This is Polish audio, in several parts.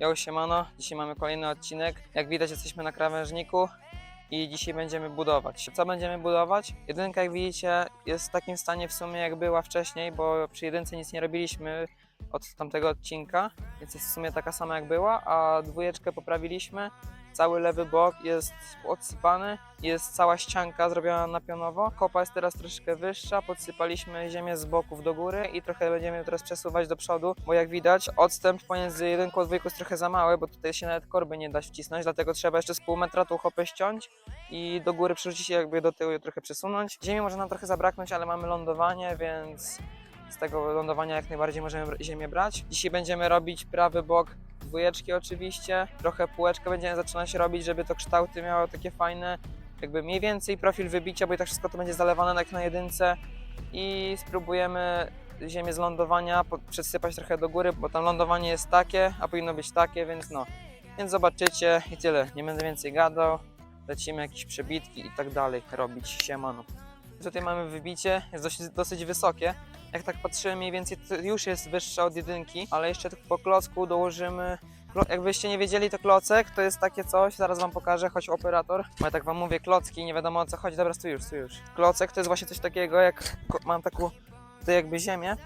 Yo, siemano, dzisiaj mamy kolejny odcinek. Jak widać jesteśmy na krawężniku i dzisiaj będziemy budować. Co będziemy budować? Jedynka jak widzicie jest w takim stanie w sumie jak była wcześniej, bo przy jedynce nic nie robiliśmy od tamtego odcinka, więc jest w sumie taka sama jak była, a dwójeczkę poprawiliśmy. Cały lewy bok jest odsypany, jest cała ścianka zrobiona na pionowo. Kopa jest teraz troszkę wyższa, podsypaliśmy ziemię z boków do góry i trochę będziemy teraz przesuwać do przodu, bo jak widać odstęp pomiędzy jedynką a dwójką jest trochę za mały, bo tutaj się nawet korby nie da wcisnąć, dlatego trzeba jeszcze z pół metra tą hopę ściąć i do góry przerzucić i jakby do tyłu ją trochę przesunąć. Ziemi może nam trochę zabraknąć, ale mamy lądowanie, więc z tego lądowania jak najbardziej możemy ziemię brać. Dzisiaj będziemy robić prawy bok dwójeczki oczywiście, trochę półeczkę będziemy zaczynać robić, żeby to kształty miało takie fajne, jakby mniej więcej profil wybicia, bo i tak wszystko to będzie zalewane jak na jedynce i spróbujemy ziemię z lądowania przesypać trochę do góry, bo tam lądowanie jest takie, a powinno być takie, więc no. Więc zobaczycie i tyle. Nie będę więcej gadał. Lecimy jakieś przebitki i tak dalej robić. Siemano. Tutaj mamy wybicie, jest dosyć, dosyć wysokie. Jak tak patrzyłem mniej więcej, to już jest wyższe od jedynki, ale jeszcze tak po klocku dołożymy Jakbyście nie wiedzieli, to klocek to jest takie coś, zaraz wam pokażę, choć operator. Bo ja tak wam mówię, klocki, nie wiadomo o co chodzi, dobra, stój już, stój już. Klocek to jest właśnie coś takiego, jak mam taką tutaj jakby ziemię,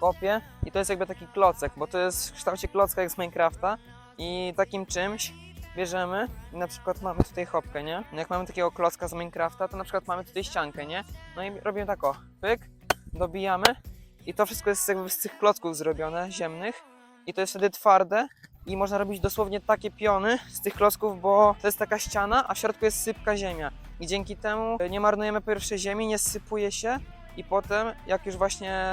kopię i to jest jakby taki klocek, bo to jest w kształcie klocka jak z Minecrafta i takim czymś bierzemy i na przykład mamy tutaj hopkę, nie? Jak mamy takiego klocka z Minecrafta, to na przykład mamy tutaj ściankę, nie? No i robimy tak o, pyk, dobijamy. I to wszystko jest jakby z tych klocków zrobione, ziemnych. I to jest wtedy twarde. I można robić dosłownie takie piony z tych klocków, bo to jest taka ściana, a w środku jest sypka ziemia. I dzięki temu nie marnujemy pierwszej ziemi, nie sypuje się. I potem jak już właśnie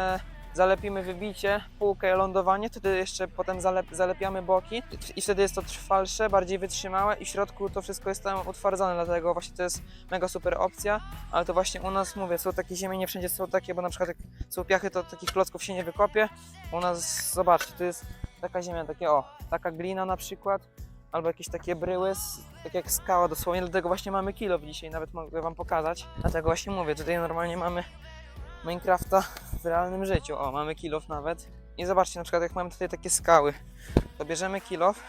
zalepimy wybicie, półkę, lądowanie, wtedy jeszcze potem zalep, zalepiamy boki i wtedy jest to trwalsze, bardziej wytrzymałe i w środku to wszystko jest tam utwardzone, dlatego właśnie to jest mega super opcja, ale to właśnie u nas, mówię, są takie ziemie, nie wszędzie są takie, bo na przykład jak są piachy, to takich klocków się nie wykopie. U nas, zobaczcie, to jest taka ziemia, takie o, taka glina na przykład, albo jakieś takie bryły, tak jak skała dosłownie, dlatego właśnie mamy kilo dzisiaj, nawet mogę wam pokazać. Dlatego właśnie mówię, tutaj normalnie mamy Minecrafta w realnym życiu. O, mamy kilof nawet. I zobaczcie, na przykład jak mamy tutaj takie skały, to bierzemy kilof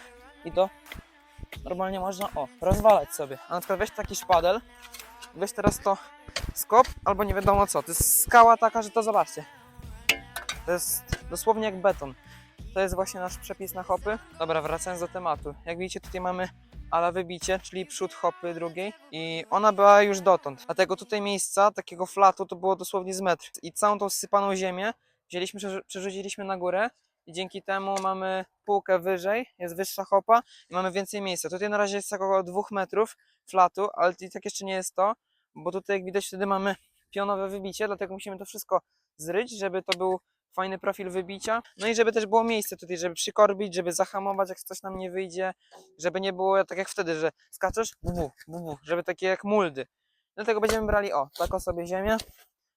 i to normalnie można, o, rozwalać sobie. A na przykład weź taki szpadel, weź teraz to skop, albo nie wiadomo co. To jest skała taka, że to zobaczcie. To jest dosłownie jak beton. To jest właśnie nasz przepis na hopy. Dobra, wracając do tematu. Jak widzicie, tutaj mamy ala wybicie, czyli przód hopy drugiej i ona była już dotąd. Dlatego tutaj miejsca takiego flatu to było dosłownie z metr. I całą tą sypaną ziemię wzięliśmy, przerzu- przerzuciliśmy na górę i dzięki temu mamy półkę wyżej, jest wyższa hopa i mamy więcej miejsca. Tutaj na razie jest tak około dwóch metrów flatu, ale i tak jeszcze nie jest to, bo tutaj jak widać wtedy mamy pionowe wybicie, dlatego musimy to wszystko zryć, żeby to był fajny profil wybicia. No i żeby też było miejsce tutaj, żeby przykorbić, żeby zahamować, jak coś nam nie wyjdzie, żeby nie było tak jak wtedy, że skaczesz, bubu, bubu, żeby takie jak muldy. Dlatego będziemy brali, o, taką sobie ziemię,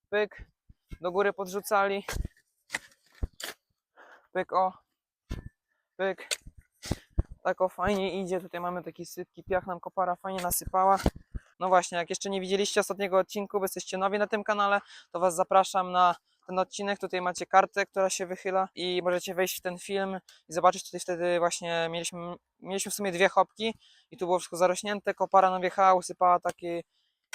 pyk, do góry podrzucali, pyk, o, pyk, tak o, fajnie idzie, tutaj mamy taki sypki, piach nam kopara fajnie nasypała. No właśnie, jak jeszcze nie widzieliście ostatniego odcinku, bo jesteście nowi na tym kanale, to Was zapraszam na ten odcinek. Tutaj macie kartę, która się wychyla i możecie wejść w ten film i zobaczyć. Tutaj wtedy właśnie mieliśmy, mieliśmy w sumie dwie chopki i tu było wszystko zarośnięte. Kopara nam wjechała, usypała takie,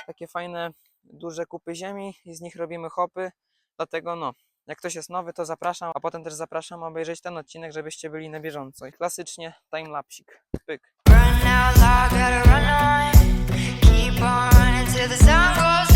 takie fajne, duże kupy ziemi i z nich robimy hopy. Dlatego no, jak ktoś jest nowy, to zapraszam, a potem też zapraszam obejrzeć ten odcinek, żebyście byli na bieżąco. I klasycznie timelapsik. Pyk. Run on. Keep on till the sun goes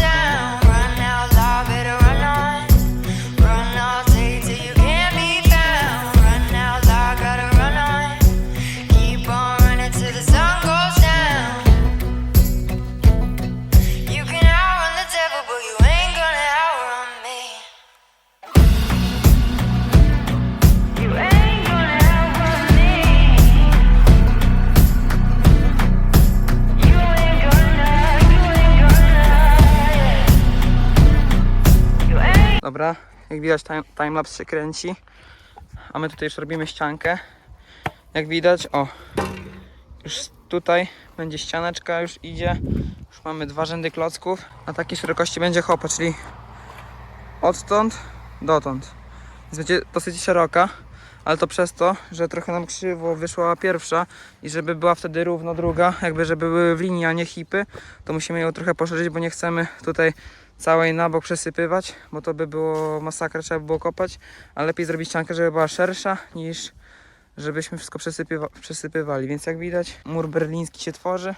Dobra, jak widać time, timelapse się kręci, a my tutaj już robimy ściankę. Jak widać, o, już tutaj będzie ścianeczka, już idzie, już mamy dwa rzędy klocków. Na takiej szerokości będzie hopa, czyli odtąd dotąd. Więc będzie dosyć szeroka, ale to przez to, że trochę nam krzywo wyszła pierwsza i żeby była wtedy równo druga, jakby żeby były w linii, a nie hipy, to musimy ją trochę poszerzyć, bo nie chcemy tutaj całej na bok przesypywać, bo to by było masakra, trzeba by było kopać, a lepiej zrobić ściankę, żeby była szersza niż żebyśmy wszystko przesypywa przesypywali. Więc jak widać, mur berliński się tworzy.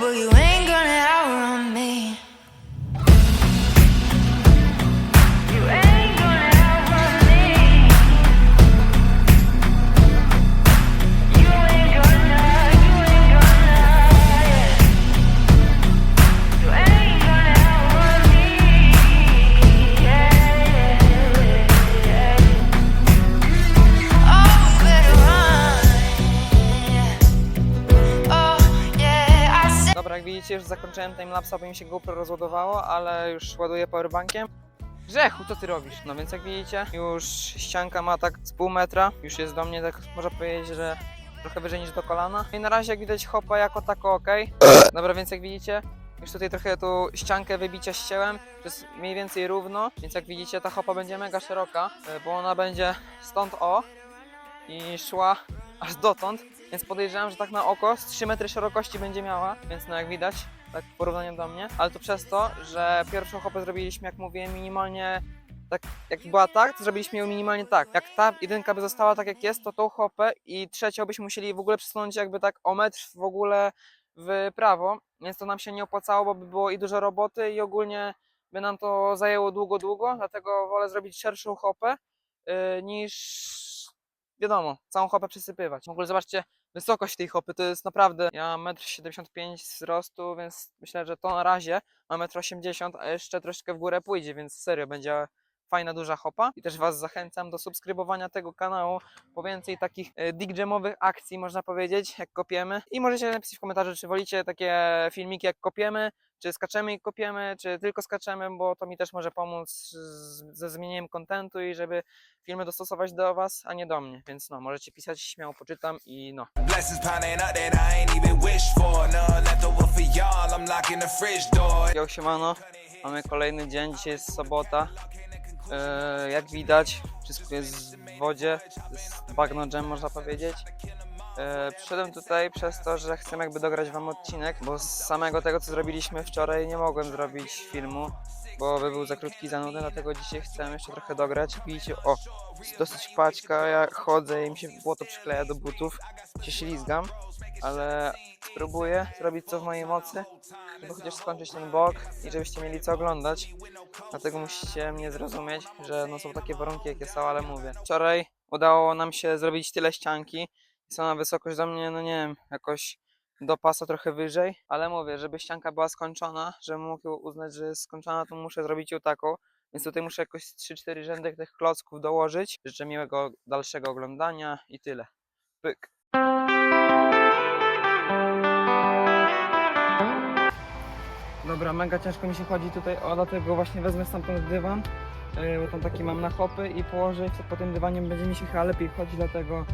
But you ain't widzicie, już zakończyłem timelapsa, bo mi się GoPro rozładowało, ale już ładuję powerbankiem. Grzechu, co ty robisz? No więc jak widzicie, już ścianka ma tak z pół metra, już jest do mnie tak, można powiedzieć, że trochę wyżej niż do kolana. I na razie jak widać hopa jako tako ok. Dobra, więc jak widzicie, już tutaj trochę tu ściankę wybicia ścięłem, to jest mniej więcej równo, więc jak widzicie ta hopa będzie mega szeroka, e, bo ona będzie stąd o i szła aż dotąd, więc podejrzewam, że tak na oko z 3 metry szerokości będzie miała, więc no jak widać, tak w porównaniu do mnie, ale to przez to, że pierwszą hopę zrobiliśmy, jak mówiłem, minimalnie tak, jak była tak, to zrobiliśmy ją minimalnie tak. Jak ta jedynka by została tak jak jest, to tą hopę i trzecią byśmy musieli w ogóle przesunąć jakby tak o metr w ogóle w prawo, więc to nam się nie opłacało, bo by było i dużo roboty i ogólnie by nam to zajęło długo, długo, dlatego wolę zrobić szerszą hopę yy, niż wiadomo, całą hopę przesypywać. W ogóle zobaczcie wysokość tej hopy, to jest naprawdę, ja mam 1,75 m wzrostu, więc myślę, że to na razie ma 1,80 m, a jeszcze troszkę w górę pójdzie, więc serio będzie fajna, duża hopa. I też Was zachęcam do subskrybowania tego kanału po więcej takich e, dig jamowych akcji, można powiedzieć, jak kopiemy. I możecie napisać w komentarzu, czy wolicie takie filmiki, jak kopiemy, czy skaczemy i kopiemy, czy tylko skaczemy, bo to mi też może pomóc z, ze zmienieniem kontentu i żeby filmy dostosować do Was, a nie do mnie. Więc no, możecie pisać, śmiało poczytam i no. Yo, siemano. Mamy kolejny dzień, dzisiaj jest sobota. E, jak widać, wszystko jest w wodzie. Jest bagno jam, można powiedzieć. E, przyszedłem tutaj przez to, że chcę jakby dograć wam odcinek, bo z samego tego, co zrobiliśmy wczoraj, nie mogłem zrobić filmu, bo by był za krótki, za nudny, dlatego dzisiaj chcę jeszcze trochę dograć. Widzicie, o, dosyć paćka, ja chodzę i mi się błoto przykleja do butów, się ślizgam, ale spróbuję zrobić co w mojej mocy, żeby chociaż skończyć ten bok i żebyście mieli co oglądać. Dlatego musicie mnie zrozumieć, że no są takie warunki jakie są, ale mówię. Wczoraj udało nam się zrobić tyle ścianki. Jest ona wysokość do mnie, no nie wiem, jakoś do pasa trochę wyżej, ale mówię, żeby ścianka była skończona, żebym mógł uznać, że jest skończona, to muszę zrobić ją taką. Więc tutaj muszę jakoś 3-4 rzędy tych klocków dołożyć. Życzę miłego dalszego oglądania i tyle. Pyk. Dobra, mega ciężko mi się chodzi tutaj, o dlatego właśnie wezmę stamtąd dywan, yy, bo tam taki mam na hopy i położę, co po tym dywanie będzie mi się chyba lepiej chodzić, dlatego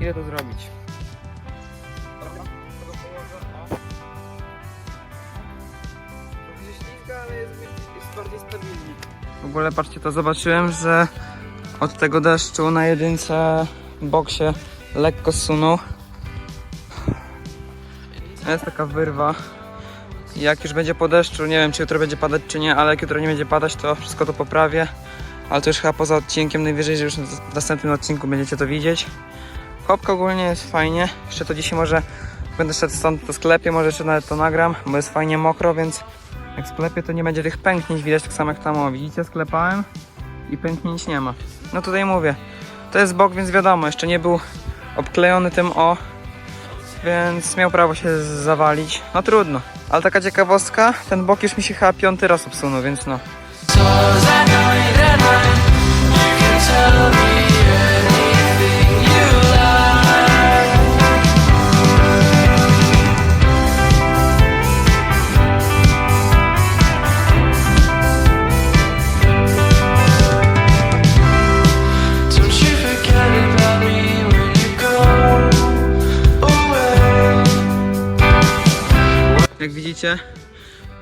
idę to zrobić. Dobra, to ale jest, bardziej. W ogóle patrzcie, to zobaczyłem, że od tego deszczu na jedynce bok się lekko zsunął. Jest taka wyrwa. Jak już będzie po deszczu, nie wiem czy jutro będzie padać czy nie, ale jak jutro nie będzie padać, to wszystko to poprawię. Ale to już chyba poza odcinkiem, najwyżej, że już w następnym odcinku będziecie to widzieć. Chopka ogólnie jest fajnie. Jeszcze to dzisiaj może będę szedł stąd do sklepie, może jeszcze nawet to nagram, bo jest fajnie mokro, więc jak sklepie to nie będzie tych pęknięć widać tak samo jak tam. O, widzicie, sklepałem i pęknięć nie ma. No tutaj mówię, to jest bok, więc wiadomo, jeszcze nie był obklejony tym o, więc miał prawo się zawalić. No trudno. Ale taka ciekawostka, ten bok już mi się chyba piąty raz obsunął, więc no. Jak widzicie,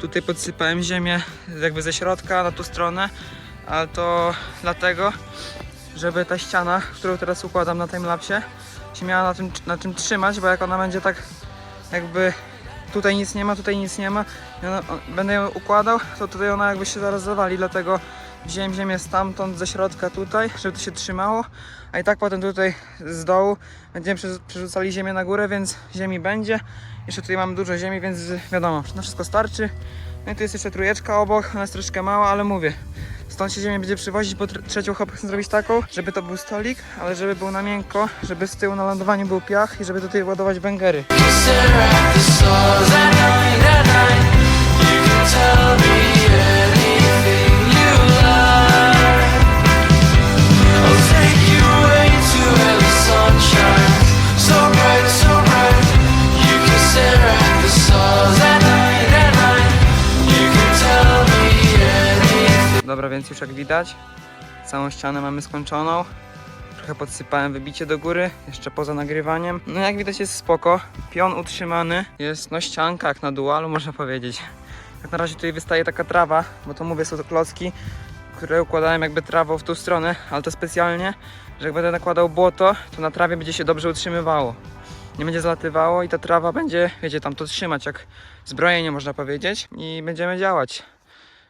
tutaj podsypałem ziemię jakby ze środka na tą stronę, ale to dlatego, żeby ta ściana, którą teraz układam na timelapsie, się miała na tym, na czym trzymać, bo jak ona będzie tak jakby tutaj nic nie ma, tutaj nic nie ma, ona, o, będę ją układał, to tutaj ona jakby się zaraz zawali, dlatego wziąłem ziemię stamtąd, ze środka tutaj, żeby to się trzymało, a i tak potem tutaj z dołu będziemy przerzu- przerzucali ziemię na górę, więc ziemi będzie. Jeszcze tutaj mamy dużo ziemi, więc wiadomo, na wszystko starczy. No i tu jest jeszcze trójeczka obok, ona jest troszkę mała, ale mówię, stąd się ziemię będzie przywozić, bo tr- trzecią chopę chcę zrobić taką, żeby to był stolik, ale żeby był na miękko, żeby z tyłu na lądowaniu był piach i żeby tutaj ładować węgery. Stare więc już jak widać, całą ścianę mamy skończoną. Trochę podsypałem wybicie do góry, jeszcze poza nagrywaniem. No jak widać jest spoko. Pion utrzymany. Jest no ścianka jak na dualu można powiedzieć. Jak na razie tutaj wystaje taka trawa, bo to mówię są to klocki, które układałem jakby trawą w tą stronę, ale to specjalnie, że jak będę nakładał błoto, to na trawie będzie się dobrze utrzymywało. Nie będzie zalatywało i ta trawa będzie, wiecie, tam to trzymać jak zbrojenie można powiedzieć i będziemy działać.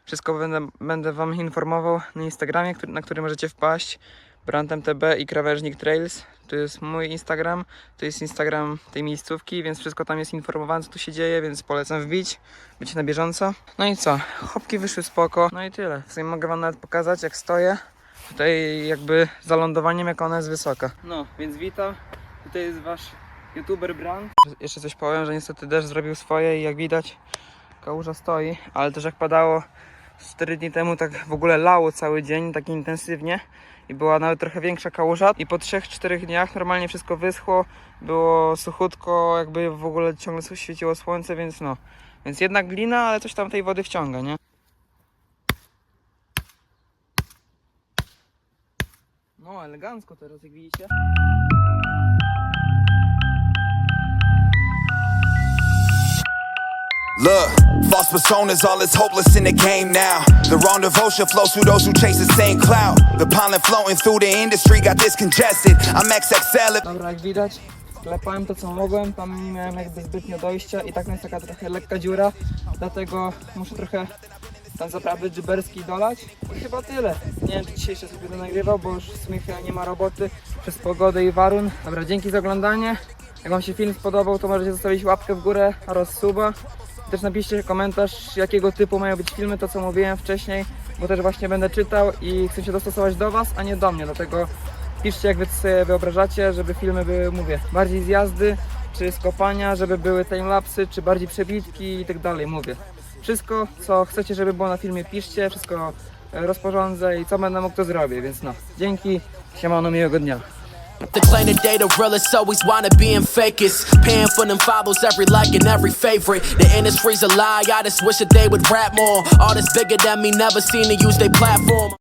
Wszystko będę, będę Wam informował na Instagramie, który, na który możecie wpaść. BrandMTB i Krawężnik Trails. To jest mój Instagram, to jest Instagram tej miejscówki, więc wszystko tam jest informowane, co tu się dzieje, więc polecam wbić, być na bieżąco. No i co? Chopki wyszły spoko. No i tyle. W sumie mogę Wam nawet pokazać, jak stoję. Tutaj jakby za lądowaniem, jak ona jest wysoka. No, więc witam. Tutaj jest Wasz YouTuber Brand. Jeszcze coś powiem, że niestety deszcz zrobił swoje i jak widać, kałuża stoi, ale też jak padało 4 dni temu tak w ogóle lało cały dzień, tak intensywnie i była nawet trochę większa kałuża i po 3-4 dniach normalnie wszystko wyschło, było suchutko, jakby w ogóle ciągle świeciło słońce, więc no, więc jednak glina, ale coś tam tej wody wciąga, nie? No, elegancko teraz, jak widzicie. Look, false personas, all is hopeless in the game now. The wrong devotion flows through those who chase the same cloud. The pollen floating through the industry got this congested. I'm XXL. Dobra, jak widać, klepałem to co mogłem, tam nie miałem jakby zbytnio dojścia i tak jest taka trochę lekka dziura, dlatego muszę trochę tam zaprawy dżyberskiej dolać i chyba tyle. Nie wiem, czy dzisiaj jeszcze sobie będę nagrywał, bo już w sumie chyba nie ma roboty przez pogodę i warun. Dobra, dzięki za oglądanie. Jak Wam się film spodobał, to możecie zostawić łapkę w górę oraz suba. Też napiszcie komentarz, jakiego typu mają być filmy, to co mówiłem wcześniej, bo też właśnie będę czytał i chcę się dostosować do Was, a nie do mnie, dlatego piszcie jak Wy sobie wyobrażacie, żeby filmy były, mówię, bardziej z jazdy, czy z kopania, żeby były timelapsy, czy bardziej przebitki i tak dalej, mówię. Wszystko, co chcecie, żeby było na filmie, piszcie, wszystko e, rozporządzę i co będę mógł, to zrobię, więc no. Dzięki, siemano, miłego dnia. To claim they the realest, always wanna be in fakest. Paying for them follows, every like and every favorite. The industry's a lie, I just wish that they would rap more. Artists bigger than me, never seen to use their platform.